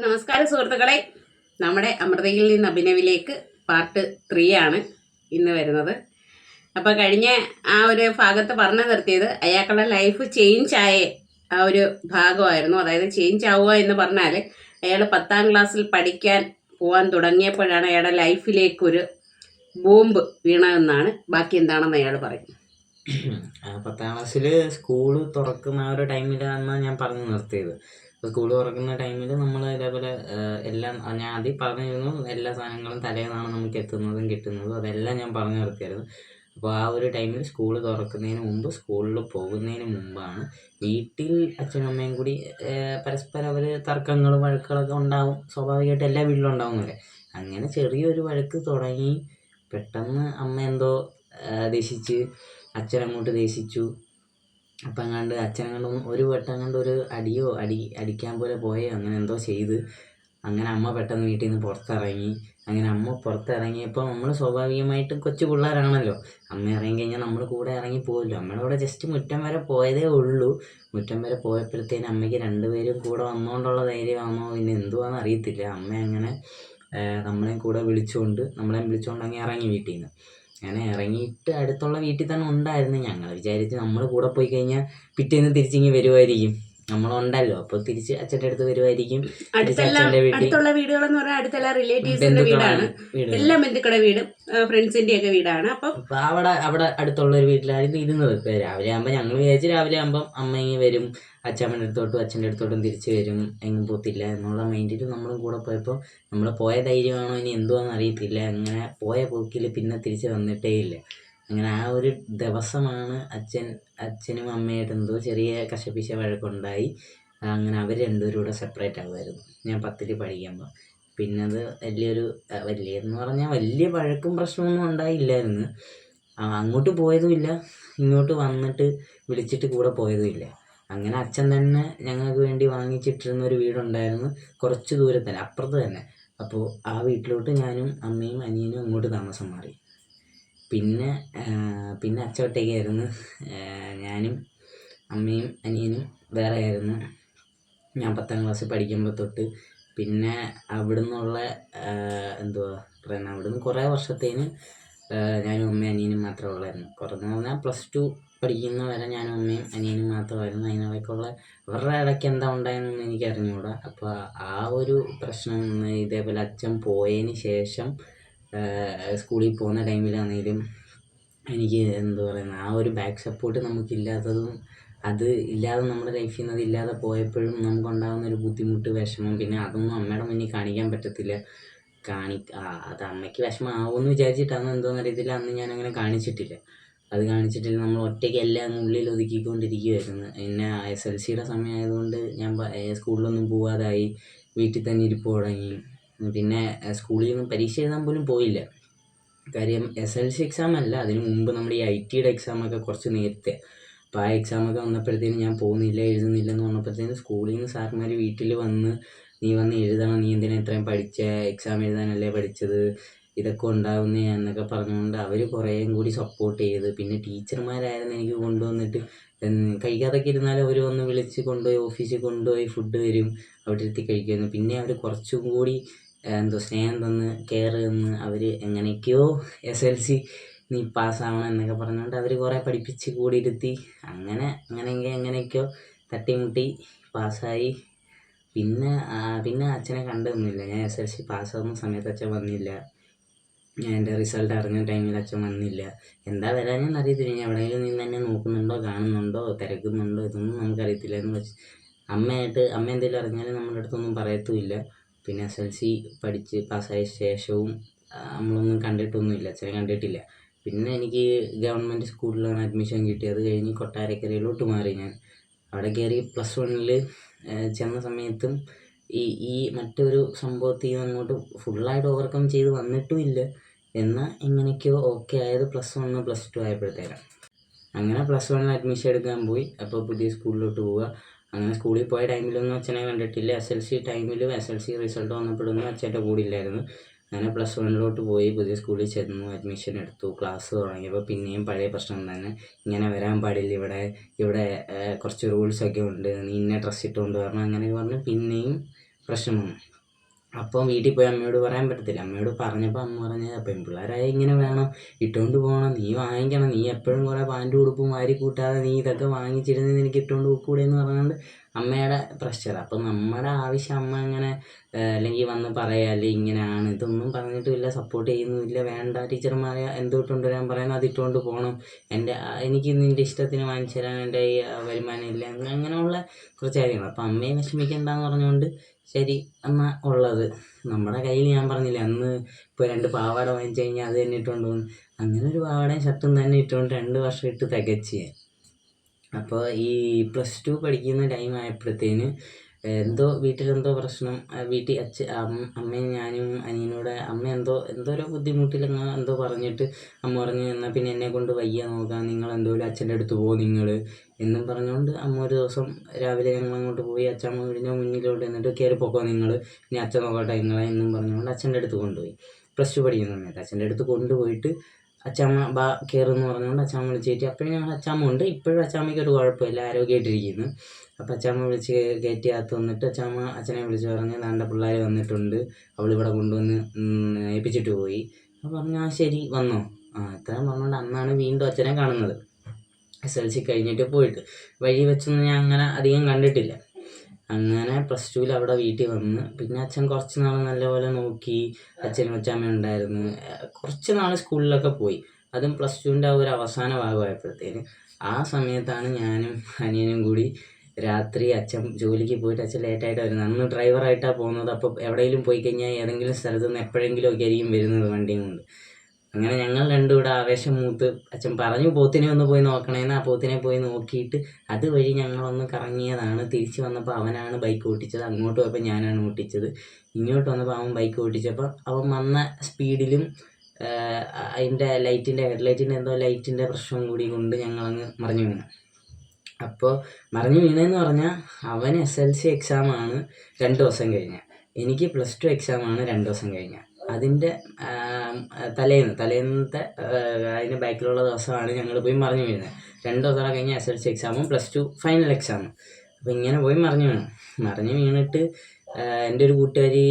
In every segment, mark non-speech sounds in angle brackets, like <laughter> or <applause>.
നമസ്കാരം സുഹൃത്തുക്കളെ. നമ്മുടെ അമൃതയിൽ നിന്ന് അഭിനവിലേക്ക് പാർട്ട് ത്രീ ആണ് ഇന്ന് വരുന്നത്. അപ്പോൾ കഴിഞ്ഞ ആ ഒരു ഭാഗത്ത് പറഞ്ഞു നിർത്തിയത് അയാൾക്കുള്ള ലൈഫ് ചേഞ്ച് ആയ ആ ഒരു ഭാഗമായിരുന്നു. അതായത് ചേഞ്ച് ആവുക എന്ന് പറഞ്ഞാൽ അയാൾ പത്താം ക്ലാസ്സിൽ പഠിക്കാൻ പോകാൻ തുടങ്ങിയപ്പോഴാണ് അയാളുടെ ലൈഫിലേക്കൊരു ബോംബ് വീണതെന്നാണ് ബാക്കി എന്താണെന്ന് അയാൾ പറയും പത്താം ക്ലാസ്സിൽ സ്കൂൾ തുറക്കുന്ന ആ ഒരു ടൈമിലാണ് ഞാൻ പറഞ്ഞു നിർത്തിയത്. സ്കൂൾ തുറക്കുന്ന ടൈമിൽ നമ്മൾ ഇതേപോലെ എല്ലാം ഞാൻ ആദ്യം പറഞ്ഞിരുന്നു എല്ലാ സാധനങ്ങളും തലേന്നാണ് നമുക്ക് എത്തുന്നതും കിട്ടുന്നതും അതെല്ലാം ഞാൻ പറഞ്ഞു നിർത്തിയായിരുന്നു അപ്പോൾ ആ ഒരു ടൈമിൽ സ്കൂൾ തുറക്കുന്നതിന് മുമ്പ് സ്കൂളിൽ പോകുന്നതിന് മുമ്പാണ് വീട്ടിൽ അച്ഛനും അമ്മയും കൂടി പരസ്പരം അവർ തർക്കങ്ങളും വഴക്കുകളൊക്കെ ഉണ്ടാവും. സ്വാഭാവികമായിട്ട് എല്ലാ വീട്ടിലും ഉണ്ടാവുന്നില്ലേ അങ്ങനെ ചെറിയൊരു വഴക്ക് തുടങ്ങി പെട്ടെന്ന് അമ്മ എന്തോ ദേഷിച്ച് അച്ഛൻ അങ്ങോട്ട് ദേഷിച്ചു. അപ്പം അങ്ങാണ്ട് അച്ഛനങ്ങാണ്ട് ഒരു വട്ടം കണ്ട് ഒരു അടിയോ അടി അടിക്കാൻ പോലെ പോയോ? അങ്ങനെ എന്തോ ചെയ്ത്. അങ്ങനെ അമ്മ പെട്ടെന്ന് വീട്ടിൽ നിന്ന് പുറത്തിറങ്ങി. അങ്ങനെ അമ്മ പുറത്തിറങ്ങിയപ്പോൾ നമ്മൾ സ്വാഭാവികമായിട്ടും കൊച്ചു പിള്ളേരാണല്ലോ. അമ്മ ഇറങ്ങി കഴിഞ്ഞാൽ നമ്മൾ കൂടെ ഇറങ്ങി പോകുമല്ലോ അമ്മയുടെ കൂടെ ജസ്റ്റ് മുറ്റം വരെ പോയതേ ഉള്ളൂ. മുറ്റം വരെ പോയപ്പോഴത്തേന് അമ്മയ്ക്ക് രണ്ടുപേരും കൂടെ വന്നുകൊണ്ടുള്ള ധൈര്യമാണോ? പിന്നെ എന്തുവാണെന്ന് അറിയത്തില്ല. അമ്മ അങ്ങനെ നമ്മളെയും കൂടെ വിളിച്ചുകൊണ്ട് നമ്മളെയും വിളിച്ചുകൊണ്ട് അങ്ങ് ഇറങ്ങി വീട്ടിൽ നിന്ന് അങ്ങനെ ഇറങ്ങിയിട്ട് അടുത്തുള്ള വീട്ടിൽ തന്നെ ഉണ്ടായിരുന്നു. ഞങ്ങൾ വിചാരിച്ച് നമ്മൾ കൂടെ പോയി കഴിഞ്ഞാൽ പിറ്റേന്ന് തിരിച്ചിങ്ങി വരുമായിരിക്കും നമ്മളുണ്ടല്ലോ. അപ്പൊ തിരിച്ച് അച്ഛന്റെ അടുത്ത് വരുമായിരിക്കും അടുത്തുള്ള വീടുകൾ എന്ന് പറഞ്ഞാൽ അടുത്തുള്ള റിലേറ്റീവ്സിന്റെ വീടാണ്. വീട് എല്ലാ ബന്ധുക്കളുടെ വീടും ഫ്രണ്ട്സിന്റെ ഒക്കെ വീടാണ്. അപ്പം അവിടെ അവിടെ അടുത്തുള്ള ഒരു വീട്ടിലായിരുന്നു ഇരുന്നത്. ഇപ്പൊ രാവിലെ ആകുമ്പോ ഞങ്ങൾ വിചാരിച്ചു രാവിലെ ആകുമ്പോ അമ്മ ഇങ്ങ് വരും അച്ഛമ്മയുടെ അടുത്തോട്ടും അച്ഛന്റെ അടുത്തോട്ടും തിരിച്ചു വരും എങ്ങും പോത്തില്ല എന്നുള്ള മൈൻഡിൽ നമ്മളും കൂടെ പോയപ്പോൾ നമ്മൾ പോയ ധൈര്യമാണോ ഇനി എന്തുവാന്ന് അറിയത്തില്ല. അങ്ങനെ പോയ പോക്കിൽ പിന്നെ തിരിച്ച് വന്നിട്ടേ ഇല്ല. അങ്ങനെ ആ ഒരു ദിവസമാണ് അച്ഛൻ അച്ഛനും അമ്മയായിട്ട് എന്തോ ചെറിയ കശപിശ വഴക്കുണ്ടായി. അങ്ങനെ അവർ രണ്ടുപേരും കൂടെ സെപ്പറേറ്റ് ആകുമായിരുന്നു ഞാൻ പത്തിൽ പഠിക്കുമ്പോൾ പിന്നെ അത് വലിയൊരു വലിയതെന്ന് പറഞ്ഞാൽ വലിയ വഴക്കും പ്രശ്നമൊന്നും ഉണ്ടായില്ലായിരുന്നു. അങ്ങോട്ട് പോയതുമില്ല ഇങ്ങോട്ട് വന്നിട്ട് വിളിച്ചിട്ട് കൂടെ പോയതുമില്ല അങ്ങനെ അച്ഛൻ തന്നെ ഞങ്ങൾക്ക് വേണ്ടി വാങ്ങിച്ചിട്ടിരുന്ന ഒരു വീടുണ്ടായിരുന്നു കുറച്ച് ദൂരെ തന്നെ അപ്പുറത്ത് തന്നെ. അപ്പോൾ ആ വീട്ടിലോട്ട് ഞാനും അമ്മയും അനിയനും അങ്ങോട്ട് താമസം മാറി. പിന്നെ പിന്നെ അച്ഛൻ ഒറ്റയ്ക്കായിരുന്നു ഞാനും അമ്മയും അനിയനും വേറെ ആയിരുന്നു ഞാൻ പത്താം ക്ലാസ്സിൽ പഠിക്കുമ്പോൾ തൊട്ട്. പിന്നെ അവിടുന്നുള്ള എന്തുവാ പറയുന്നത് അവിടുന്ന് കുറേ വർഷത്തേന് ഞാനും അമ്മയും അനിയനും മാത്രമേ ഉള്ളായിരുന്നു. കുറഞ്ഞെന്ന് പറഞ്ഞാൽ പ്ലസ് ടു പഠിക്കുന്ന വരെ ഞാനും അമ്മയും അനിയനും മാത്രമായിരുന്നു. അതിനിടയ്ക്കുള്ള അവരുടെ ഇടയ്ക്ക് എന്താ ഉണ്ടായെന്നൊന്നും എനിക്ക് അറിഞ്ഞുകൂടാ അപ്പോൾ ആ ഒരു പ്രശ്നം ഇതേപോലെ അച്ഛൻ പോയതിന് ശേഷം സ്കൂളിൽ പോകുന്ന ടൈമിലാണെങ്കിലും എനിക്ക് എന്താ പറയുന്നത് ആ ഒരു ബാക്ക് സപ്പോർട്ട് നമുക്കില്ലാത്തതും അത് ഇല്ലാതെ നമ്മുടെ ലൈഫിൽ നിന്ന് അതില്ലാതെ പോയപ്പോഴും നമുക്കുണ്ടാകുന്ന ഒരു ബുദ്ധിമുട്ട് വിഷമം പിന്നെ അതൊന്നും അമ്മയുടെ മുന്നിൽ കാണിക്കാൻ പറ്റത്തില്ല. കാണി അത് അമ്മയ്ക്ക് വിഷമമാവുമെന്ന് വിചാരിച്ചിട്ടാണ് എന്തോന്ന് അറിയത്തില്ല അന്ന് ഞാൻ അങ്ങനെ കാണിച്ചിട്ടില്ല. അത് കാണിച്ചിട്ടില്ല നമ്മൾ ഒറ്റയ്ക്ക് എല്ലാം ഉള്ളിൽ ഒതുക്കിക്കൊണ്ടിരിക്കുകയായിരുന്നു പിന്നെ എസ് എൽ സിയുടെ സമയമായതുകൊണ്ട് ഞാൻ സ്കൂളിലൊന്നും പോവാതായി വീട്ടിൽ തന്നെ ഇരിപ്പ് തുടങ്ങി. പിന്നെ സ്കൂളിൽ നിന്നും പരീക്ഷ എഴുതാൻ പോലും പോയില്ല. കാര്യം എസ് എൽ സി എക്സാം അല്ല അതിന് മുമ്പ് നമ്മുടെ ഈ ഐ ടിയുടെ എക്സാമൊക്കെ കുറച്ച് നേരത്തെ. അപ്പോൾ ആ എക്സാമൊക്കെ വന്നപ്പോഴത്തേനും ഞാൻ പോകുന്നില്ല എഴുതുന്നില്ല എന്ന് പറഞ്ഞപ്പോഴത്തേനും സ്കൂളിൽ നിന്ന് സാർമാർ വീട്ടിൽ വന്ന് നീ വന്ന് എഴുതണം നീ എന്തിനാ ഇത്രയും പഠിച്ച? എക്സാം എഴുതാനല്ലേ പഠിച്ചത്? ഇതൊക്കെ ഉണ്ടാവുന്നേ എന്നൊക്കെ പറഞ്ഞുകൊണ്ട് അവർ കുറേയും കൂടി സപ്പോർട്ട് ചെയ്ത് പിന്നെ ടീച്ചർമാരായിരുന്നു എനിക്ക് കൊണ്ടുവന്നിട്ട് കഴിക്കാതൊക്കെ ഇരുന്നാലും അവർ വന്ന് വിളിച്ച് കൊണ്ടുപോയി ഓഫീസിൽ കൊണ്ടുപോയി ഫുഡ് തരും അവിടെ ഇരുത്തി കഴിക്കുമായിരുന്നു. പിന്നെ അവർ കുറച്ചും കൂടി എന്തോ സ്നേഹം തന്ന് കെയർ തന്ന് അവർ എങ്ങനെയൊക്കെയോ എസ് എൽ സി നീ പാസ്സാവണം എന്നൊക്കെ പറഞ്ഞുകൊണ്ട് അവർ കുറേ പഠിപ്പിച്ച് കൂടിയിരുത്തി. അങ്ങനെ അങ്ങനെയെങ്കിൽ എങ്ങനെയൊക്കെയോ തട്ടിമുട്ടി പാസ്സായി പിന്നെ പിന്നെ അച്ഛനെ കണ്ടൊന്നുമില്ല. ഞാൻ എസ് എൽ സി പാസ്സാവുന്ന സമയത്ത് അച്ഛൻ വന്നില്ല. ഞാൻ എന്റെ റിസൾട്ട് അറിഞ്ഞ ടൈമിൽ അച്ഛൻ വന്നില്ല. എന്താ വരാനെന്ന് അറിയത്തില്ല. ഞാൻ എവിടെയെങ്കിലും നിന്ന് തന്നെ നോക്കുന്നുണ്ടോ കാണുന്നുണ്ടോ തിരക്കുന്നുണ്ടോ ഇതൊന്നും നമുക്കറിയത്തില്ല എന്ന് വെച്ച് അമ്മയായിട്ട് അമ്മ എന്തെങ്കിലും അറിഞ്ഞാലും നമ്മുടെ അടുത്തൊന്നും പറയത്തുമില്ല. പിന്നെ എസ് എൽ സി പഠിച്ച് പാസ്സായ ശേഷവും നമ്മളൊന്നും കണ്ടിട്ടൊന്നുമില്ല. അച്ഛനെ കണ്ടിട്ടില്ല. പിന്നെ എനിക്ക് ഗവൺമെന്റ് സ്കൂളിലാണ് അഡ്മിഷൻ കിട്ടിയത്. കഴിഞ്ഞ് കൊട്ടാരക്കരയിലോട്ട് മാറി ഞാൻ. അവിടെ കയറി പ്ലസ് വണ്ണിൽ ചെന്ന സമയത്തും ഈ ഈ മറ്റൊരു സംഭവത്തിൽ നിന്ന് അങ്ങോട്ട് ഫുള്ളായിട്ട് ഓവർകം ചെയ്ത് വന്നിട്ടുമില്ല. എന്നാൽ എങ്ങനെയൊക്കെയോ ഓക്കെ ആയത് പ്ലസ് വണ്ണ് പ്ലസ് ടു ആയപ്പോഴത്തേക്കാണ് അങ്ങനെ പ്ലസ് വണ്ണിൽ അഡ്മിഷൻ എടുക്കാൻ പോയി. അപ്പോൾ പുതിയ സ്കൂളിലോട്ട് പോവുക. അങ്ങനെ സ്കൂളിൽ പോയ ടൈമിലൊന്നും അച്ഛനെ കണ്ടിട്ടില്ല. എസ് എൽ സി ടൈമിലും എസ് എൽ സി റിസൾട്ട് വന്നപ്പോഴൊന്നും അച്ഛന്റെ കൂടെ ഇല്ലായിരുന്നു. അങ്ങനെ പ്ലസ് വണ്ണിലോട്ട് പോയി പുതിയ സ്കൂളിൽ ചെന്നു അഡ്മിഷൻ എടുത്തു. ക്ലാസ് തുടങ്ങിയപ്പോൾ പിന്നെയും പഴയ പ്രശ്നം തന്നെ. ഇങ്ങനെ വരാൻ പാടില്ല. ഇവിടെ ഇവിടെ കുറച്ച് റൂൾസൊക്കെ ഉണ്ട്. നീ ഇന്ന ഡ്രസ്സ് ഇട്ടുകൊണ്ട് വരണം. അങ്ങനെ പറഞ്ഞ് പിന്നെയും പ്രശ്നം വന്നു. അപ്പം വീട്ടിൽ പോയി അമ്മയോട് പറയാൻ പറ്റത്തില്ല. അമ്മയോട് പറഞ്ഞപ്പോൾ അമ്മ പറഞ്ഞത് പെൺപിള്ളേരായ ഇങ്ങനെ വേണം ഇട്ടുകൊണ്ട് പോകണം നീ വാങ്ങിക്കണം. നീ എപ്പോഴും കുറേ പാന്റ് ഉടുപ്പും വാരി കൂട്ടാതെ നീ ഇതൊക്കെ വാങ്ങിച്ചിരുന്ന് എനിക്ക് ഇട്ടുകൊണ്ട് പോക്കൂടെ എന്ന് പറഞ്ഞുകൊണ്ട് അമ്മയുടെ പ്രഷർ അപ്പം നമ്മുടെ ആവശ്യം അമ്മ അങ്ങനെ അല്ലെങ്കിൽ വന്ന് പറയുക അല്ലെങ്കിൽ ഇങ്ങനെയാണ്. ഇതൊന്നും പറഞ്ഞിട്ടുമില്ല സപ്പോർട്ട് ചെയ്യുന്നുമില്ല. വേണ്ട. ടീച്ചർമാരെ എന്തുകൊണ്ട് വരാൻ പറയുന്നത് അത് ഇട്ടുകൊണ്ട് പോകണം എന്റെ എനിക്ക് നിന്റെ ഇഷ്ടത്തിന് വാങ്ങിച്ചു തരാൻ എന്റെ ഈ ആ, വരുമാനം ഇല്ല. അങ്ങ- അങ്ങനെയുള്ള കുറച്ച് കാര്യങ്ങൾ. അപ്പം അമ്മയെ വിഷമിക്കണ്ടെന്ന് പറഞ്ഞുകൊണ്ട് ശരി എന്നാ ഉള്ളത്. നമ്മുടെ കയ്യിൽ ഞാൻ പറഞ്ഞില്ല അന്ന് ഇപ്പോൾ രണ്ട് പാവാട വാങ്ങിച്ചു കഴിഞ്ഞാൽ അത് തന്നെ ഇട്ടുകൊണ്ട് പോകുന്നു. അങ്ങനെ ഒരു പാവാടയും ഷർട്ടും തന്നെ ഇട്ടുകൊണ്ട് രണ്ട് വർഷം ഇട്ട് തികച്ച്. അപ്പോൾ ഈ പ്ലസ് ടു പഠിക്കുന്ന ടൈം ആയപ്പോഴത്തേന് എന്തോ വീട്ടിലെന്തോ പ്രശ്നം. വീട്ടിൽ അച്ഛ അമ്മ- അമ്മയും ഞാനും അനിയനോട് അമ്മ എന്തോ എന്തോ ഒരു ബുദ്ധിമുട്ടിലങ്ങ് എന്തോ പറഞ്ഞിട്ട് അമ്മ പറഞ്ഞു എന്നാൽ പിന്നെ എന്നെ കൊണ്ട് വയ്യ നോക്കാം നിങ്ങൾ എന്തോലും അച്ഛന്റെ അടുത്ത് പോകും നിങ്ങൾ എന്നും പറഞ്ഞുകൊണ്ട് അമ്മ ഒരു ദിവസം രാവിലെ ഞങ്ങൾ അങ്ങോട്ട് പോയി അച്ഛമ്മ വീടിന്റെ മുന്നിലോട്ട് എന്നിട്ട് കയറി പോക്കോ നിങ്ങൾ ഇനി അച്ഛൻ നോക്കട്ടെ നിങ്ങളെ എന്നും പറഞ്ഞുകൊണ്ട് അച്ഛന്റെ അടുത്ത് കൊണ്ടുപോയി. പ്ലസ് ടു പഠിക്കുന്ന സമയത്ത് അച്ഛന്റെ അടുത്ത് കൊണ്ടുപോയിട്ട് അച്ചാമ്മ ബാ കയറുമെന്ന് പറഞ്ഞുകൊണ്ട് അച്ചാമ്മ വിളിച്ച് കയറ്റി അപ്പോഴും ഞങ്ങൾ അച്ചാമ്മ ഉണ്ട്. ഇപ്പോഴും അച്ചാമ്മയ്ക്ക് ഒരു കുഴപ്പമില്ല. ആരോഗ്യമായിട്ടിരിക്കുന്നു അപ്പോൾ അച്ചാമ്മ വിളിച്ച് കയറ്റി അകത്ത് വന്നിട്ട് അച്ചാമ്മ അച്ഛനെ വിളിച്ച് പറഞ്ഞ് നാണ്ട പിള്ളേർ വന്നിട്ടുണ്ട്. അവൾ അവളിവിടെ കൊണ്ടുവന്ന് ഏൽപ്പിച്ചിട്ട് പോയി. അപ്പോൾ പറഞ്ഞു ആ ശരി വന്നോ. ആ അത്രയും പറഞ്ഞുകൊണ്ട് അന്നാണ് വീണ്ടും അച്ഛനെ കാണുന്നത്. എസ് എൽ സി കഴിഞ്ഞിട്ട് പോയിട്ട്. വഴി വെച്ചൊന്നും ഞാൻ അങ്ങനെ അധികം കണ്ടിട്ടില്ല. അങ്ങനെ പ്ലസ് ടുവിൽ അവിടെ വീട്ടിൽ വന്ന്. പിന്നെ അച്ഛൻ കുറച്ച് നാൾ നല്ലപോലെ നോക്കി. അച്ഛനും അച്ഛമ്മ ഉണ്ടായിരുന്നു. കുറച്ച് നാൾ സ്കൂളിലൊക്കെ പോയി. അതും പ്ലസ് ടുവിന്റെ ആ ഒരു അവസാന ഭാഗമായപ്പോഴത്തേന് ആ സമയത്താണ് ഞാനും അനിയനും കൂടി രാത്രി അച്ഛൻ ജോലിക്ക് പോയിട്ട് അച്ഛൻ ലേറ്റായിട്ട് വരുന്നത്. അന്ന് ഡ്രൈവറായിട്ടാണ് പോകുന്നത്. അപ്പോൾ എവിടെയെങ്കിലും പോയി കഴിഞ്ഞാൽ ഏതെങ്കിലും സ്ഥലത്ത് നിന്ന് എപ്പോഴെങ്കിലും ഒക്കെ ആയിരിക്കും വരുന്നത് വണ്ടിയും കൊണ്ട്. അങ്ങനെ ഞങ്ങൾ രണ്ടും ഇവിടെ ആവേശം മൂത്ത് അച്ഛൻ പറഞ്ഞു പോത്തിനെ ഒന്ന് പോയി നോക്കണേന്ന്. ആ പോത്തിനെ പോയി നോക്കിയിട്ട് അതുവഴി ഞങ്ങൾ ഒന്ന് കറങ്ങിയതാണ്. തിരിച്ചു വന്നപ്പോൾ അവനാണ് ബൈക്ക് ഓട്ടിച്ചത്. അങ്ങോട്ട് പോയപ്പോൾ ഞാനാണ് ഓട്ടിച്ചത്. ഇങ്ങോട്ട് വന്നപ്പോൾ അവൻ ബൈക്ക് ഓട്ടിച്ചപ്പോൾ അവൻ വന്ന സ്പീഡിലും അതിന്റെ ലൈറ്റിന്റെ ഹെഡ്ലൈറ്റിന്റെ എന്തോ ലൈറ്റിന്റെ പ്രശ്നം കൂടി കൊണ്ട് ഞങ്ങളങ്ങ് മറിഞ്ഞു വീണു. അപ്പോൾ മറിഞ്ഞു വീണെന്ന് പറഞ്ഞാൽ അവൻ എസ് എൽ സി എക്സാമാണ് രണ്ട് ദിവസം കഴിഞ്ഞ്. എനിക്ക് പ്ലസ് ടു എക്സാമാണ് രണ്ട് ദിവസം കഴിഞ്ഞ്. അതിന്റെ തലേന്ന് തലേന്നത്തെ അതിന്റെ ബാക്കിലുള്ള ദിവസമാണ് ഞങ്ങൾ പോയി മറിഞ്ഞു വീഴുന്നത് രണ്ട് ദിവസം കഴിഞ്ഞ് എസ് എൽ സി എക്സാമും പ്ലസ് ടു ഫൈനൽ എക്സാമും അപ്പോൾ ഇങ്ങനെ പോയി മറിഞ്ഞു വീണു. മറിഞ്ഞു വീണിട്ട് എന്റെ ഒരു കൂട്ടുകാരി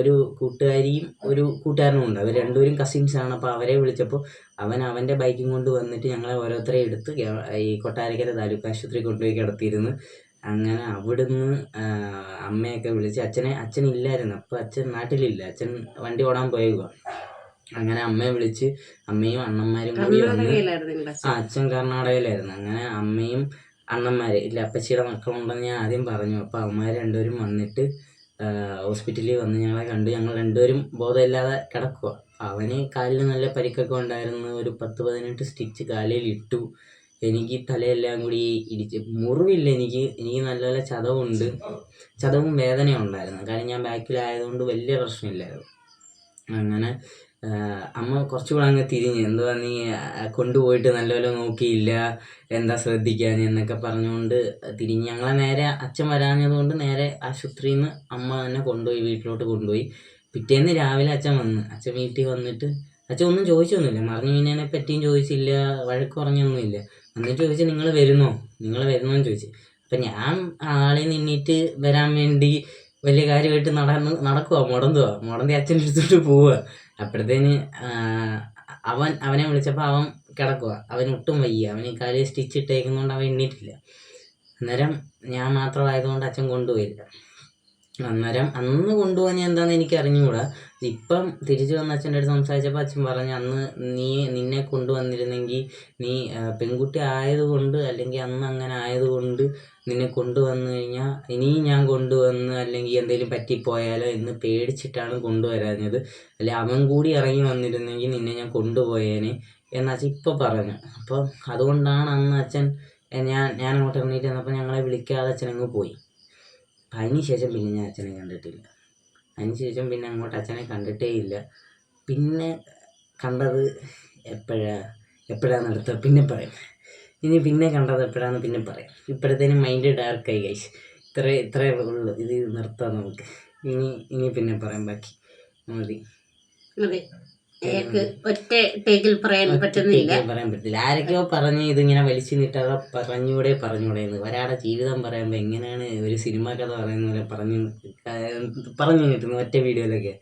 ഒരു കൂട്ടുകാരിയും ഒരു കൂട്ടുകാരനും ഉണ്ട്. അവർ രണ്ടുപേരും കസിൻസ് ആണ്. അപ്പോൾ അവരെ വിളിച്ചപ്പോൾ അവൻ അവന്റെ ബൈക്കും കൊണ്ട് വന്നിട്ട് ഞങ്ങളെ ഓരോരുത്തരെ എടുത്ത് ഈ കൊട്ടാരക്കര താലൂക്ക് ആശുപത്രി കൊണ്ടുപോയി കിടത്തിയിരുന്നു. അങ്ങനെ അവിടുന്ന് അമ്മയൊക്കെ വിളിച്ച് അച്ഛനെ അച്ഛൻ ഇല്ലായിരുന്നു. അപ്പോൾ അച്ഛൻ നാട്ടിലില്ല. അച്ഛൻ വണ്ടി ഓടാൻ പോയേക്കുക അങ്ങനെ അമ്മയെ വിളിച്ച് അമ്മയും അണ്ണന്മാരും കൂടി വന്ന് ആ അച്ഛൻ കർണാടകയിലായിരുന്നു. അങ്ങനെ അമ്മയും അണ്ണന്മാർ ഇല്ല അപ്പച്ചിയുടെ മക്കളുണ്ടെന്ന് ഞാൻ ആദ്യം പറഞ്ഞു. അപ്പോൾ അവന്മാർ രണ്ടുപേരും വന്നിട്ട് ഹോസ്പിറ്റലിൽ വന്ന് ഞങ്ങളെ കണ്ടു. ഞങ്ങൾ രണ്ടുപേരും ബോധമില്ലാതെ കിടക്കുക അവന് കാലിൽ നല്ല പരിക്കൊക്കെ ഉണ്ടായിരുന്നു. ഒരു പത്ത് പതിനെട്ട് സ്റ്റിച്ച് കാലിൽ ഇട്ടു. എനിക്ക് തലയെല്ലാം കൂടി ഇടിച്ച് മുറിവില്ല എനിക്ക്. എനിക്ക് നല്ല നല്ല ചതവുണ്ട്. ചതവും വേദനയും ഉണ്ടായിരുന്നു. കാരണം ഞാൻ ബാക്കിലായതുകൊണ്ട് വലിയ പ്രശ്നമില്ലായിരുന്നു. അങ്ങനെ അമ്മ കുറച്ചുകൂടെ അങ്ങ് തിരിഞ്ഞ് എന്തുവാ നീ കൊണ്ടുപോയിട്ട് നല്ലപോലെ നോക്കിയില്ല എന്താ ശ്രദ്ധിക്കാൻ എന്നൊക്കെ പറഞ്ഞുകൊണ്ട് തിരിഞ്ഞ് ഞങ്ങളെ നേരെ അച്ഛൻ വരാഞ്ഞതുകൊണ്ട് നേരെ ആശുപത്രിയിൽ നിന്ന് അമ്മ തന്നെ കൊണ്ടുപോയി വീട്ടിലോട്ട് കൊണ്ടുപോയി. പിറ്റേന്ന് രാവിലെ അച്ഛൻ വന്ന്. അച്ഛൻ വീട്ടിൽ വന്നിട്ട് അച്ഛൻ ഒന്നും ചോദിച്ചൊന്നുമില്ല. മറിഞ്ഞു വീണതിനെ പറ്റിയും ചോദിച്ചില്ല വഴക്ക് പറഞ്ഞൊന്നുമില്ല. എന്നിട്ട് ചോദിച്ചു നിങ്ങൾ വരുന്നോ? നിങ്ങൾ വരുന്നോ? എന്ന് ചോദിച്ചു. അപ്പം ഞാൻ ആളെ നിന്നിട്ട് വരാൻ വേണ്ടി വലിയ കാര്യമായിട്ട് നടന്ന് നടക്കുക മുടന്തുക മുടന്തി അച്ഛന്റെ അടുത്തോട്ട് പോവുക അപ്പോഴത്തേന് അവൻ അവനെ വിളിച്ചപ്പോൾ അവൻ കിടക്കുക അവൻ ഒട്ടും വയ്യ. അവന് കാലിൽ സ്റ്റിച്ച് ഇട്ടേക്കുന്നതുകൊണ്ട് അവൻ എണ്ണിട്ടില്ല അന്നേരം ഞാൻ മാത്രമായതുകൊണ്ട് അച്ഛൻ കൊണ്ടുപോയില്ല. അന്നേരം അന്ന് കൊണ്ടുപോകാൻ എന്താണെന്ന് എനിക്ക് അറിഞ്ഞുകൂടാ ഇപ്പം തിരിച്ചു വന്ന അച്ഛന്റെ അടുത്ത് സംസാരിച്ചപ്പോൾ അച്ഛൻ പറഞ്ഞു അന്ന് നീ നിന്നെ കൊണ്ടുവന്നിരുന്നെങ്കിൽ നീ പെൺകുട്ടി ആയതുകൊണ്ട് അല്ലെങ്കിൽ അന്ന് അങ്ങനെ ആയതുകൊണ്ട് നിന്നെ കൊണ്ടുവന്നു കഴിഞ്ഞാൽ ഇനിയും ഞാൻ കൊണ്ടുവന്ന് അല്ലെങ്കിൽ എന്തെങ്കിലും പറ്റിപ്പോയാലോ എന്ന് പേടിച്ചിട്ടാണ് കൊണ്ടുവരാഞ്ഞത്. അല്ലെ അവൻ കൂടി ഇറങ്ങി വന്നിരുന്നെങ്കിൽ നിന്നെ ഞാൻ കൊണ്ടുപോയേനെ എന്നച്ഛൻ ഇപ്പോൾ പറഞ്ഞു. അപ്പം അതുകൊണ്ടാണ് അന്ന് അച്ഛൻ ഞാൻ ഞാൻ അങ്ങോട്ട് ഇറങ്ങിയിട്ട് വന്നപ്പോൾ ഞങ്ങളെ വിളിക്കാതെ അച്ഛനങ്ങ് പോയി. അതിന് ശേഷം പിന്നെ ഞാൻ അച്ഛനെ കണ്ടിട്ടില്ല. അതിന് ശേഷം പിന്നെ അങ്ങോട്ട് അച്ഛനെ കണ്ടിട്ടേ ഇല്ല. പിന്നെ കണ്ടത് എപ്പോഴാണ് എപ്പോഴാന്ന് അടുത്ത പിന്നെ പറയാം. ഇനി പിന്നെ കണ്ടത് എപ്പോഴാന്ന് പിന്നെ പറയാം. ഇപ്പോഴത്തേനും മൈൻഡ് ഡാർക്കായി കഴിച്ച് ഇത്ര ഇത്രേ ഉള്ളൂ. ഇത് നിർത്താം നമുക്ക്. ഇനി ഇനി പിന്നെ പറയാം. ബാക്കി. മതി. അതെ. ഒറ്റ ടേക്കിൽ പറയാൻ പറ്റുന്നില്ല. ഒറ്റയ്ക്ക് പറയാൻ പറ്റില്ല. ആരൊക്കെയോ പറഞ്ഞ് ഇതിങ്ങനെ വലിച്ചു നീട്ടാതെ പറഞ്ഞൂടെ പറഞ്ഞൂടെ എന്ന് ഒരാളുടെ ജീവിതം പറയുമ്പോൾ എങ്ങനെയാണ് ഒരു സിനിമ കഥ പറയുന്ന പോലെ പറഞ്ഞു പറഞ്ഞു കിട്ടുന്നു ഒറ്റ വീഡിയോയിലൊക്കെ?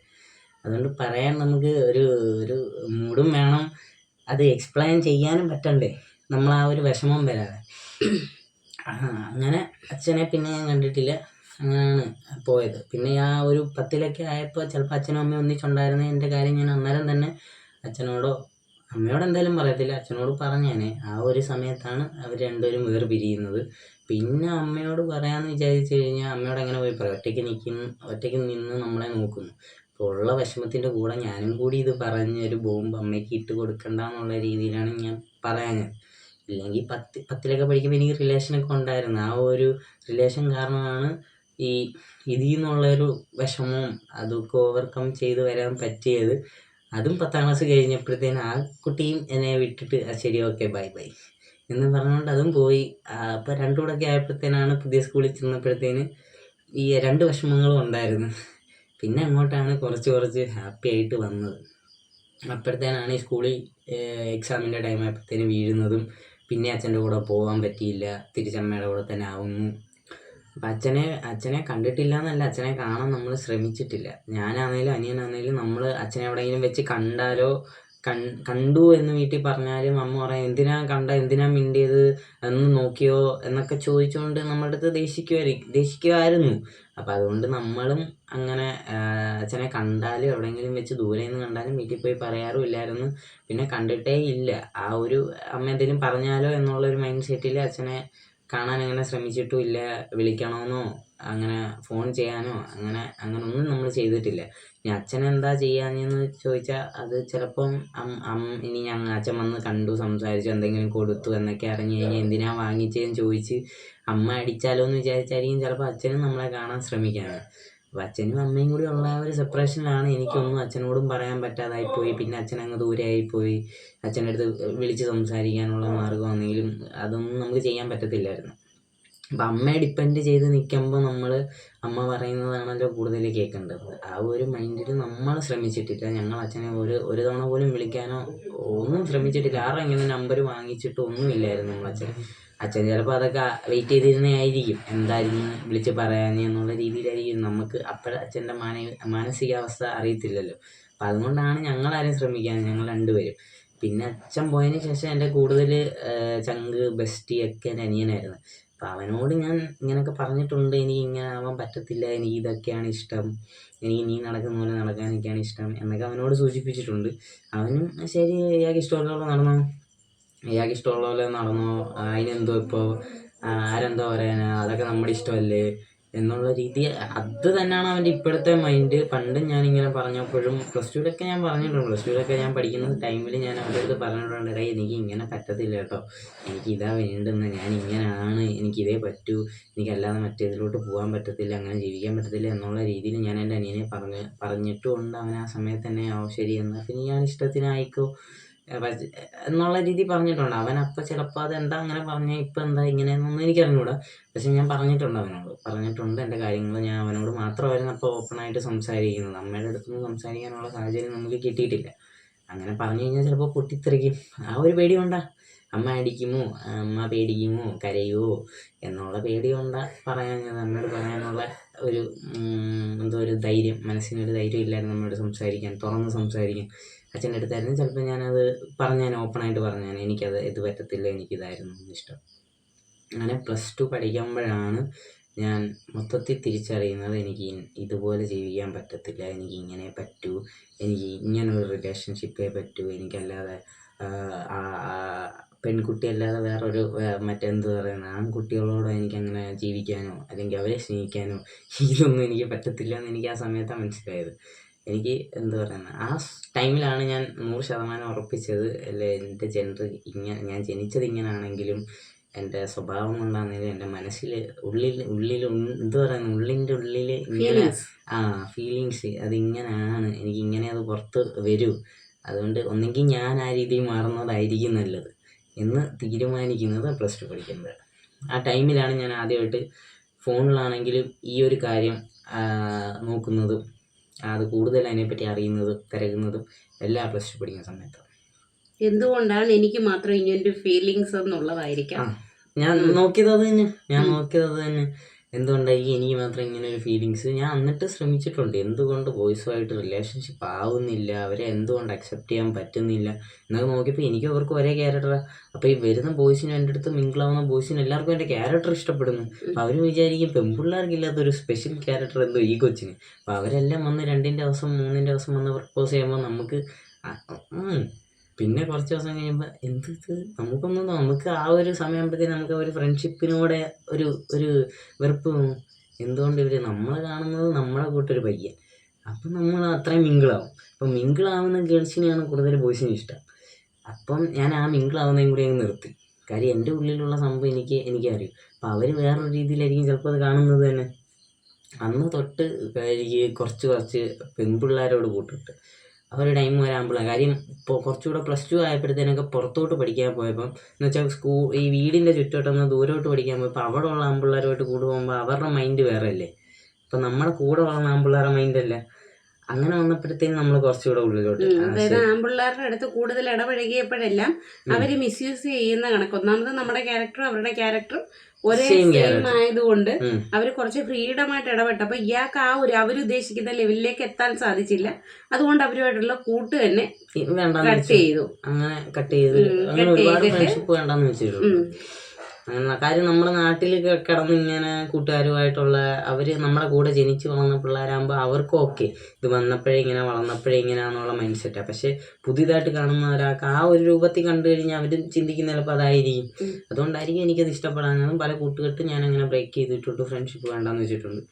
അതുകൊണ്ട് പറയാൻ നമുക്ക് ഒരു ഒരു മൂഡും വേണം. അത് എക്സ്പ്ലെയിൻ ചെയ്യാനും പറ്റണ്ടേ? നമ്മൾ ആ ഒരു വിഷമം വരാതെ. അങ്ങനെ അച്ഛനെ പിന്നെ ഞാൻ കണ്ടിട്ടില്ല. അങ്ങനെയാണ്. പോയത്. പിന്നെ ആ ഒരു പത്തിലൊക്കെ ആയപ്പോൾ ചിലപ്പോൾ അച്ഛനും അമ്മയും ഒന്നിച്ചുണ്ടായിരുന്ന എന്റെ കാര്യം ഞാൻ അന്നേരം തന്നെ അച്ഛനോടോ അമ്മയോട് എന്തായാലും പറയത്തില്ല. അച്ഛനോട് പറഞ്ഞേനെ. ആ ഒരു സമയത്താണ് അവർ രണ്ടുപേരും വേർ പിരിയുന്നത് പിന്നെ അമ്മയോട് പറയാമെന്ന് വിചാരിച്ചു കഴിഞ്ഞാൽ അമ്മയോട് എങ്ങനെ പോയി പറയാം. ഒറ്റയ്ക്ക് നിൽക്കുന്നു ഒറ്റയ്ക്ക് നിന്ന് നമ്മളെ നോക്കുന്നു. അപ്പോൾ ഉള്ള വിഷമത്തിന്റെ കൂടെ ഞാനും കൂടി ഇത് പറഞ്ഞ് ഒരു ബോംബ് അമ്മയ്ക്ക് ഇട്ട് കൊടുക്കണ്ട എന്നുള്ള രീതിയിലാണ് ഞാൻ പറയാഞ്ഞത്. ഇല്ലെങ്കിൽ പത്ത് പത്തിലൊക്കെ പഠിക്കുമ്പോൾ എനിക്ക് റിലേഷനൊക്കെ ഉണ്ടായിരുന്നു. ആ ഒരു റിലേഷൻ കാരണമാണ് ഈ ഇതിൽ നിന്നുള്ളൊരു വിഷമവും അതൊക്കെ ഓവർകം ചെയ്ത് വരാൻ പറ്റിയത് അതും പത്താം ക്ലാസ് കഴിഞ്ഞപ്പോഴത്തേന് ആ കുട്ടിയും എന്നെ വിട്ടിട്ട് "ആ, ശരി ഓക്കെ ബൈ ബൈ എന്ന് പറഞ്ഞുകൊണ്ട് അതും പോയി. അപ്പോൾ രണ്ടും കൂടെ ഒക്കെ ആയപ്പോഴത്തേനാണ് പുതിയ സ്കൂളിൽ ചെന്നപ്പോഴത്തേന് ഈ രണ്ട് വിഷമങ്ങളും ഉണ്ടായിരുന്നു. പിന്നെ അങ്ങോട്ടാണ് കുറച്ച് കുറച്ച് ഹാപ്പി ആയിട്ട് വന്നത്. അപ്പോഴത്തേനാണ് ഈ സ്കൂളിൽ എക്സാമിന്റെ ടൈം ആയപ്പോഴത്തേന് വീഴുന്നതും പിന്നെ അച്ഛന്റെ കൂടെ പോകാൻ പറ്റിയില്ല. തിരിച്ചമ്മയുടെ കൂടെ തന്നെ ആവുന്നു. അപ്പം അച്ഛനെ അച്ഛനെ കണ്ടിട്ടില്ല എന്നല്ല അച്ഛനെ കാണാൻ നമ്മൾ ശ്രമിച്ചിട്ടില്ല. ഞാനാണേലും അനിയനാണേലും നമ്മൾ അച്ഛനെ എവിടെയെങ്കിലും വെച്ച് കണ്ടാലോ കണ്ടു എന്ന് വീട്ടിൽ പറഞ്ഞാലും അമ്മ പറയാം എന്തിനാ കണ്ട എന്തിനാ മിണ്ടിയത്? എന്ന് നോക്കിയോ? എന്നൊക്കെ ചോദിച്ചുകൊണ്ട് നമ്മുടെ അടുത്ത് ദേഷിക്കുമായിരിക്കും ദേഷിക്കുമായിരുന്നു അപ്പം അതുകൊണ്ട് നമ്മളും അങ്ങനെ അച്ഛനെ കണ്ടാലും എവിടെയെങ്കിലും വെച്ച് ദൂരെ നിന്ന് കണ്ടാലും വീട്ടിൽ പോയി പറയാറും ഇല്ലായിരുന്നു പിന്നെ കണ്ടിട്ടേ ഇല്ല. ആ ഒരു അമ്മ എന്തെങ്കിലും പറഞ്ഞാലോ എന്നുള്ളൊരു മൈൻഡ് സെറ്റിൽ അച്ഛനെ കാണാൻ അങ്ങനെ ശ്രമിച്ചിട്ടും ഇല്ല വിളിക്കണമെന്നോ അങ്ങനെ ഫോൺ ചെയ്യാനോ അങ്ങനെ അങ്ങനെ ഒന്നും നമ്മൾ ചെയ്തിട്ടില്ല. ഇനി അച്ഛൻ എന്താ ചെയ്യാഞ്ഞെന്ന് ചോദിച്ചാൽ അത് ചിലപ്പം ഇനി ഞങ്ങൾ അച്ഛൻ വന്ന് കണ്ടു സംസാരിച്ചു എന്തെങ്കിലും കൊടുത്തു എന്നൊക്കെ അറിഞ്ഞു കഴിഞ്ഞാൽ എന്തിനാ വാങ്ങിച്ചതെന്ന് ചോദിച്ച് അമ്മ അടിച്ചാലോ എന്ന് വിചാരിച്ചായിരിക്കും ചിലപ്പോൾ അച്ഛനും നമ്മളെ കാണാൻ ശ്രമിക്കാറ്. അപ്പോൾ അച്ഛനും അമ്മയും കൂടി ഉള്ള ഒരു സെപ്പറേഷനിലാണ് എനിക്കൊന്നും അച്ഛനോടും പറയാൻ പറ്റാതായി പോയി. പിന്നെ അച്ഛൻ അങ്ങ് ദൂരെയായി പോയി. അച്ഛന്റെ അടുത്ത് വിളിച്ച് സംസാരിക്കാനുള്ള മാർഗമാണെങ്കിലും അതൊന്നും നമുക്ക് ചെയ്യാൻ പറ്റത്തില്ലായിരുന്നു. അപ്പം അമ്മയെ ഡിപ്പെൻഡ് ചെയ്ത് നിൽക്കുമ്പോൾ നമ്മൾ അമ്മ പറയുന്നതാണല്ലോ കൂടുതൽ കേൾക്കേണ്ടത് ആ ഒരു മൈൻഡിൽ നമ്മൾ ശ്രമിച്ചിട്ടില്ല. ഞങ്ങൾ അച്ഛനെ ഒരു ഒരു തവണ പോലും വിളിക്കാനോ ഒന്നും ശ്രമിച്ചിട്ടില്ല. ആരുടെ ഇങ്ങനെ നമ്പർ വാങ്ങിച്ചിട്ട് ഒന്നുമില്ലായിരുന്നു നമ്മൾ അച്ഛൻ അച്ഛൻ ചിലപ്പോൾ അതൊക്കെ വെയിറ്റ് ചെയ്തിരുന്നേ ആയിരിക്കും. എന്തായിരുന്നു വിളിച്ച് പറയാനേ എന്നുള്ള രീതിയിലായിരിക്കും. നമുക്ക് അപ്പോൾ അച്ഛന്റെ മാന മാനസികാവസ്ഥ അറിയത്തില്ലല്ലോ. അപ്പം അതുകൊണ്ടാണ് ഞങ്ങളാരും ശ്രമിക്കാൻ ഞങ്ങൾ രണ്ടുപേരും. പിന്നെ അച്ഛൻ പോയതിന് ശേഷം എന്റെ കൂടുതൽ ചങ്ക് ബെസ്റ്റി ഒക്കെ എന്റെ അനിയനായിരുന്നു. അപ്പം അവനോട് ഞാൻ ഇങ്ങനെയൊക്കെ പറഞ്ഞിട്ടുണ്ട്. എനിക്ക് ഇങ്ങനെ ആവാൻ പറ്റത്തില്ല. എനിക്ക് ഇതൊക്കെയാണ് ഇഷ്ടം. എനിക്ക് നീ നടക്കുന്ന പോലെ നടക്കാനൊക്കെയാണ് ഇഷ്ടം എന്നൊക്കെ അവനോട് സൂചിപ്പിച്ചിട്ടുണ്ട്. അവനും ശരി ഇയാൾക്ക് ഇഷ്ടമുള്ള പോലെ നടന്നോ. ഇയാൾക്ക് ഇഷ്ടമുള്ള പോലെ നടന്നോ. അതിനെന്തോ ഇപ്പോൾ ആരെന്തോ പറയാനാ. അതൊക്കെ നമ്മുടെ ഇഷ്ടമല്ലേ? എന്നുള്ള രീതി. അത് തന്നെയാണ് അവന്റെ ഇപ്പോഴത്തെ മൈൻഡ് പണ്ട് ഞാനിങ്ങനെ പറഞ്ഞപ്പോഴും പ്ലസ് ടുവിലൊക്കെ ഞാൻ പറഞ്ഞിട്ടുണ്ട്. പ്ലസ് ടുവിലൊക്കെ ഞാൻ പഠിക്കുന്ന ടൈമിൽ ഞാൻ അവന്റെ അടുത്ത് പറഞ്ഞിട്ടുണ്ട്. "എടാ, എനിക്ക് ഇങ്ങനെ പറ്റത്തില്ല കേട്ടോ. എനിക്ക് ഇതാ വേണ്ടുന്നത് ഞാൻ ഇങ്ങനെയാണ് എനിക്ക് ഇതേ പറ്റൂ. എനിക്കല്ലാതെ മറ്റേതിലോട്ട് പോകാൻ പറ്റത്തില്ല. അങ്ങനെ ജീവിക്കാൻ പറ്റത്തില്ല എന്നുള്ള രീതിയിൽ ഞാൻ എന്റെ അനിയനെ പറഞ്ഞ് പറഞ്ഞിട്ടുമുണ്ട് അവൻ ആ സമയത്ത് തന്നെ ആവശ്യം ശരി. എന്നാൽ പിന്നെ ഞാൻ ഇഷ്ടത്തിനായിക്കോ? എന്നുള്ള രീതി പറഞ്ഞിട്ടുണ്ട്. അവൻ അപ്പം ചിലപ്പോൾ അത് എന്താ അങ്ങനെ പറഞ്ഞ ഇപ്പം എന്താ ഇങ്ങനെ ഇങ്ങനെയെന്നൊന്നും എനിക്കറിഞ്ഞൂടാ പക്ഷെ ഞാൻ പറഞ്ഞിട്ടുണ്ട് അവനോട്. പറഞ്ഞിട്ടുണ്ട് എന്റെ കാര്യങ്ങൾ ഞാൻ അവനോട് മാത്രമായിരുന്നു അപ്പോൾ ഓപ്പണായിട്ട് സംസാരിക്കുന്നത്. അമ്മയുടെ അടുത്തൊന്നും സംസാരിക്കാനുള്ള സാഹചര്യം നമുക്ക് കിട്ടിയിട്ടില്ല. അങ്ങനെ പറഞ്ഞു കഴിഞ്ഞാൽ ചിലപ്പോൾ പൊട്ടിത്തെറിക്കും. ആ ഒരു പേടി കൊണ്ടാ. അമ്മ അടിക്കുമോ? അമ്മ പേടിക്കുമോ? കരയുമോ എന്നുള്ള പേടി കൊണ്ടാ പറയാഞ്ഞത് അമ്മയോട് പറയാനുള്ള ഒരു എന്തോ ഒരു ധൈര്യം. മനസ്സിനൊരു ധൈര്യം ഇല്ലായിരുന്നു അമ്മയോട് സംസാരിക്കാൻ. തുറന്ന് സംസാരിക്കാൻ. അച്ഛന്റെ അടുത്തായിരുന്നു. ചിലപ്പോൾ ഞാനത് പറഞ്ഞു ഞാൻ ഓപ്പണായിട്ട് ഞാൻ എനിക്കത് ഇത് പറ്റത്തില്ല എനിക്കിതായിരുന്നു ഇഷ്ടം. അങ്ങനെ പ്ലസ് ടു പഠിക്കുമ്പോഴാണ് ഞാൻ മൊത്തത്തിൽ തിരിച്ചറിയുന്നത് എനിക്ക് ഇതുപോലെ ജീവിക്കാൻ പറ്റത്തില്ല എനിക്ക് ഇങ്ങനെ പറ്റൂ എനിക്ക് ഇങ്ങനൊരു റിലേഷൻഷിപ്പേ പറ്റൂ എനിക്കല്ലാതെ പെൺകുട്ടി അല്ലാതെ വേറൊരു മറ്റെന്ത് പറയുന്ന ആൺകുട്ടികളോട് എനിക്കങ്ങനെ ജീവിക്കാനോ അല്ലെങ്കിൽ അവരെ സ്നേഹിക്കാനോ ഇതൊന്നും എനിക്ക് പറ്റത്തില്ല എന്ന് എനിക്ക് ആ സമയത്താണ് മനസ്സിലായത്. എനിക്ക് എന്ത് പറയുന്നത് ആ ടൈമിലാണ് ഞാൻ നൂറ് ശതമാനം ഉറപ്പിച്ചത്. അല്ലെ എന്റെ ജെൻഡർ ഇങ്ങനെ ഞാൻ ജനിച്ചത് ഇങ്ങനാണെങ്കിലും എന്റെ സ്വഭാവം കൊണ്ടാണെങ്കിലും എന്റെ മനസ്സിൽ ഉള്ളിൽ ഉള്ളിൽ എന്ത് പറയുന്നത് ഉള്ളിന്റെ ഉള്ളിൽ ഇങ്ങനെ ആ ഫീലിങ്സ് അതിങ്ങനെയാണ് എനിക്ക് ഇങ്ങനെ അത് പുറത്ത് വരൂ. അതുകൊണ്ട് ഒന്നെങ്കിൽ ഞാൻ ആ രീതിയിൽ മാറുന്നതായിരിക്കും നല്ലത് എന്ന് തീരുമാനിക്കുന്നത് പ്ലസ് ടു പഠിക്കുമ്പോൾ ആ ടൈമിലാണ് ഞാൻ ആദ്യമായിട്ട് ഫോണിലാണെങ്കിലും ഈ ഒരു കാര്യം നോക്കുന്നതും. അത് കൂടുതൽ അതിനെപ്പറ്റി അറിയുന്നതും തിരകുന്നതും എല്ലാം പ്ലസ് ടു പഠിക്കുന്ന സമയത്ത്. എന്തുകൊണ്ടാണ് എനിക്ക് മാത്രം ഇങ്ങനൊരു ഫീലിങ്സ് എന്നുള്ളതായിരിക്കാം. ഞാൻ നോക്കിയത് അത് തന്നെ. ഞാൻ നോക്കിയത് അത് തന്നെ. എന്തുകൊണ്ടായി എനിക്ക് മാത്രം ഇങ്ങനെ ഒരു ഫീലിങ്സ് ഞാൻ എന്നിട്ട് ശ്രമിച്ചിട്ടുണ്ട്. എന്തുകൊണ്ട് ബോയ്സുമായിട്ട് റിലേഷൻഷിപ്പ് ആവുന്നില്ല? അവരെ എന്തുകൊണ്ട് അക്സെപ്റ്റ് ചെയ്യാൻ പറ്റുന്നില്ല? എന്നൊക്കെ നോക്കിയപ്പോൾ എനിക്ക് അവർക്ക് ഒരേ ക്യാരക്ടറാണ് അപ്പോൾ ഈ വരുന്ന ബോയ്സിനും എന്റെ അടുത്ത് മിങ്കിളാവുന്ന ബോയ്സിനും എല്ലാവർക്കും എന്റെ ക്യാരക്ടർ ഇഷ്ടപ്പെടുന്നു. അപ്പോൾ അവർ വിചാരിക്കും പെൺപിള്ളേർക്കില്ലാത്ത ഒരു സ്പെഷ്യൽ ക്യാരക്ടർ എന്തോ ഈ കൊച്ചിന്. അപ്പോൾ അവരെല്ലാം വന്ന് രണ്ടിന്റെ ദിവസം മൂന്നിന്റെ ദിവസം വന്ന് പ്രപ്പോസ് ചെയ്യുമ്പോൾ നമുക്ക് പിന്നെ കുറച്ച് ദിവസം കഴിയുമ്പോൾ എന്ത് ഇത്? നമുക്കൊന്നും നമുക്ക് ആ ഒരു സമയമാകുമ്പോഴത്തേക്ക് നമുക്ക് ഒരു ഫ്രണ്ട്ഷിപ്പിനോടെ ഒരു ഒരു വെറുപ്പ് എന്തുകൊണ്ട് ഇവർ നമ്മൾ കാണുന്നത് നമ്മളെ കൂട്ടൊരു പയ്യൻ? അപ്പം നമ്മൾ അത്രയും മിങ്കിളാവും. അപ്പം മിങ്കിളാവുന്ന ഗേൾസിനെയാണ് കൂടുതൽ ബോയ്സിന് ഇഷ്ടം. അപ്പം ഞാൻ ആ മിങ്കിളാവുന്നതും കൂടി അങ്ങ് നിർത്തി. കാര്യം എന്റെ ഉള്ളിലുള്ള സംഭവം എനിക്ക് എനിക്കറിയും. അപ്പം അവർ വേറൊരു രീതിയിലായിരിക്കും ചിലപ്പോൾ അത് കാണുന്നത് തന്നെ. അന്ന് തൊട്ട് എനിക്ക് കുറച്ച് കുറച്ച് പെൺപിള്ളേരോട് കൂട്ടിട്ട്. ആ ഒരു ടൈം വരാകുമ്പോഴാണ് കാര്യം ഇപ്പോൾ കുറച്ചുകൂടെ പ്ലസ് ടു ആയപ്പോഴത്തേനൊക്കെ പുറത്തോട്ട് പഠിക്കാൻ പോയപ്പോൾ എന്ന് വെച്ചാൽ സ്കൂൾ ഈ വീടിന്റെ ചുറ്റോട്ടൊന്ന് ദൂരോട്ട് പഠിക്കാൻ പോയപ്പോൾ അവിടെ ഉള്ള ആൺപിള്ളേരുമായിട്ട് കൂടെ പോകുമ്പോൾ അവരുടെ മൈൻഡ് വേറെ അല്ലേ അപ്പം നമ്മുടെ കൂടെ ആൺപിള്ളേരുടെ മൈൻഡ് അല്ല. അങ്ങനെ വന്നപ്പോഴത്തേക്കും നമ്മൾ കുറച്ചുകൂടെ ഉള്ളിലോട്ട് അതായത്. ആൺപിള്ളേരുടെ അടുത്ത് കൂടുതൽ ഇടപഴകിയപ്പോഴെല്ലാം അവർ മിസ്യൂസ് ചെയ്യുന്ന കണക്ക്. ഒന്നാമത് നമ്മുടെ ക്യാരക്ടറും അവരുടെ ക്യാരക്ടറും ഒരേ സെയിം ആയതുകൊണ്ട് അവർ കുറച്ച് ഫ്രീഡം ആയിട്ട് ഇടപെട്ടു. അപ്പൊ ഇയാൾക്ക് ആ ഒരു അവരുദ്ദേശിക്കുന്ന ലെവലിലേക്ക് എത്താൻ സാധിച്ചില്ല. അതുകൊണ്ട് അവരുമായിട്ടുള്ള കൂട്ട് തന്നെ കട്ട് ചെയ്തു. അങ്ങനെ കട്ട് ചെയ്ത്. കാര്യം നമ്മുടെ നാട്ടിൽ കിടന്ന് ഇങ്ങനെ കൂട്ടുകാരുമായിട്ടുള്ള അവർ നമ്മുടെ കൂടെ ജനിച്ച് വളർന്ന പിള്ളേരാകുമ്പോൾ അവർക്കും ഓക്കെ. ഇത് വന്നപ്പോഴേ ഇങ്ങനെ വളർന്നപ്പോഴേ ഇങ്ങനെയാണെന്നുള്ള മൈൻഡ് സെറ്റാണ് പക്ഷേ പുതിയതായിട്ട് കാണുന്ന ഒരാൾക്ക് ആ ഒരു രൂപത്തിൽ കണ്ടു കഴിഞ്ഞാൽ അവർ ചിന്തിക്കുന്ന ചിലപ്പോൾ അതായിരിക്കും. അതുകൊണ്ടായിരിക്കും എനിക്കത് ഇഷ്ടപ്പെടാനും പല കൂട്ടുകെട്ടും ഞാൻ അങ്ങനെ ബ്രേക്ക് ചെയ്തിട്ടുണ്ട്. ഫ്രണ്ട്ഷിപ്പ് വേണ്ടാന്ന് വെച്ചിട്ടുണ്ട്.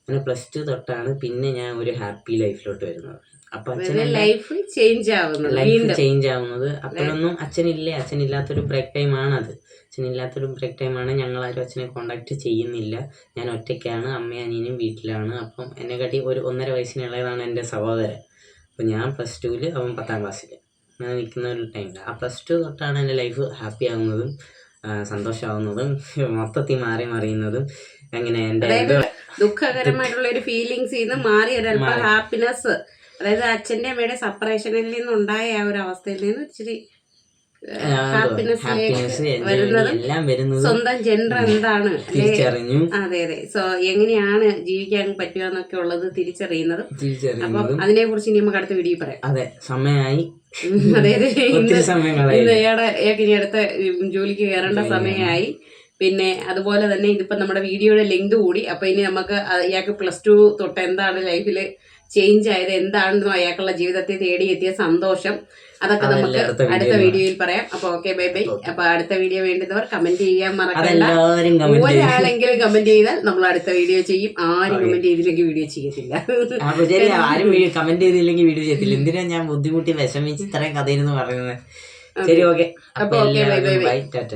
അങ്ങനെ പ്ലസ് ടു തൊട്ടാണ് പിന്നെ ഞാൻ ഒരു ഹാപ്പി ലൈഫിലോട്ട് വരുന്നത്. അപ്പൊ അച്ഛൻ ലൈഫ് ചേഞ്ച് ആവുന്നത് ലൈഫ് ചേഞ്ച് ആവുന്നത്. അപ്പോഴൊന്നും അച്ഛനില്ലേ? അച്ഛനില്ലാത്തൊരു ബ്രേക്ക് ടൈം ആണത്. അച്ഛനില്ലാത്തൊരു ബ്രേക്ക് ടൈമാണ് ഞങ്ങൾ ഞങ്ങളാരും അച്ഛനെ കോണ്ടാക്ട് ചെയ്യുന്നില്ല. ഞാൻ ഒറ്റയ്ക്കാണ് അമ്മയും അനിയനും വീട്ടിലാണ്. അപ്പം എന്നെക്കാട്ടി ഒരു ഒന്നര വയസ്സിന് ഇളയതാണ് എന്റെ സഹോദരൻ. അപ്പോൾ ഞാൻ പ്ലസ് ടുവിൽ അവൻ പത്താം ക്ലാസ്സിൽ അങ്ങനെ നിൽക്കുന്ന ഒരു ടൈമിൽ ആ പ്ലസ് ടു തൊട്ടാണ് എന്റെ ലൈഫ് ഹാപ്പി ആവുന്നതും സന്തോഷമാവുന്നതും മൊത്തത്തിൽ മാറി മറിയുന്നതും അങ്ങനെ എന്റെ ദുഃഖകരമായിട്ടുള്ള ഒരു ഫീലിങ്സ് നിന്ന് മാറി ഒരല്പം മാറി. ഹാപ്പിനെസ് അതായത് അച്ഛന്റെ അമ്മയുടെ സെപ്പറേഷനിൽ നിന്നുണ്ടായ ആ ഒരു അവസ്ഥയിൽ നിന്ന് ഇച്ചിരി ഹാപ്പിനെസ് എല്ലാം വരുന്നത് സ്വന്തം ജെൻഡർ എന്താണ് തിരിച്ചറിഞ്ഞു അതെ അതെ. സോ എങ്ങനെയാണ് ജീവിക്കാൻ പറ്റുക എന്നൊക്കെ ഉള്ളത് തിരിച്ചറിയുന്നത്. അപ്പൊ അതിനെ കുറിച്ച് ഇനി നമുക്ക് അടുത്ത വീഡിയോ പറയാം. അതെ സമയമായി. അതെ അതെ. <laughs> ഇനി അടുത്ത ജോലിക്ക് കയറേണ്ട സമയമായി. പിന്നെ അതുപോലെ തന്നെ ഇതിപ്പോ നമ്മുടെ വീഡിയോയുടെ ലെങ്ത് കൂടി. അപ്പൊ ഇനി നമുക്ക് ഇയാൾക്ക് പ്ലസ് ടു തൊട്ട് എന്താണ് ലൈഫിൽ ചേഞ്ച് ആയത് എന്താണെന്നും അയാൾക്കുള്ള ജീവിതത്തിൽ തേടിയെത്തിയ സന്തോഷം. അതൊക്കെ നമുക്ക് അടുത്ത വീഡിയോയിൽ പറയാം. അപ്പൊ ഓക്കെ ബൈ ബൈ അപ്പൊ അടുത്ത വീഡിയോ വേണ്ടുന്നവർ കമന്റ് ചെയ്യാൻ മറക്കില്ല ഒരാളെങ്കിലും കമന്റ് ചെയ്താൽ നമ്മൾ അടുത്ത വീഡിയോ ചെയ്യും. ആരും കമന്റ് ചെയ്തില്ലെങ്കിൽ വീഡിയോ ചെയ്യത്തില്ല. <laughs> ആരും കമന്റ് ചെയ്തില്ലെങ്കിൽ വീഡിയോ ചെയ്യത്തില്ല. എന്തിനാ ഞാൻ ബുദ്ധിമുട്ടി വിഷമിച്ച് ഇത്രയും കഥയിരുന്നു പറയുന്നത്? ശരി ഓക്കെ അപ്പൊ ബൈ ബൈ. ബൈ ടാറ്റ.